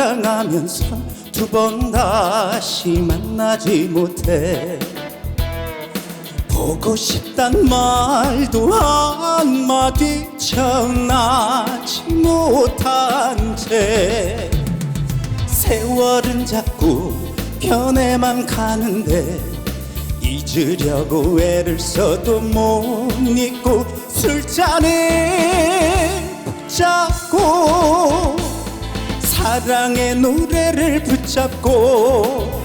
사랑하면서 두 번 다시 만나지 못해. 보고 싶단 말도 한마디 전하지 못한 채. 세월은 자꾸 변해만 가는데 잊으려고 애를 써도 못 잊고 술잔을 사랑의 노래를 붙잡고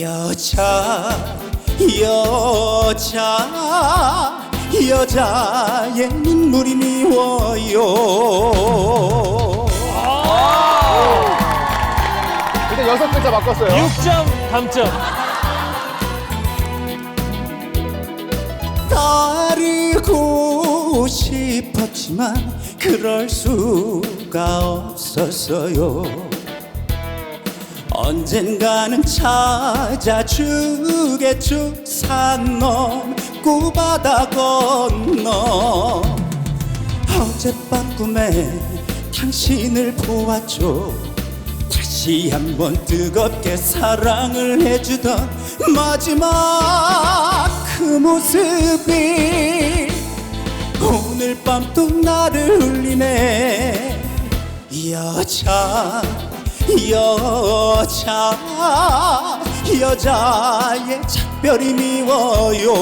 여자 여자 여자의 눈물이 미워요 일단 여섯 글자 바꿨어요. 6점 감점. 따르고 싶었지만 그럴 수가 없었어요. 언젠가는 찾아주겠죠. 산 넘고 바다 건너. 어젯밤 꿈에 당신을 보았죠. 다시 한번 뜨겁게 사랑을 해주던 마지막 그 모습이 오늘 밤 또 나를 울리네. 여자 여자 여자의 작별이 미워요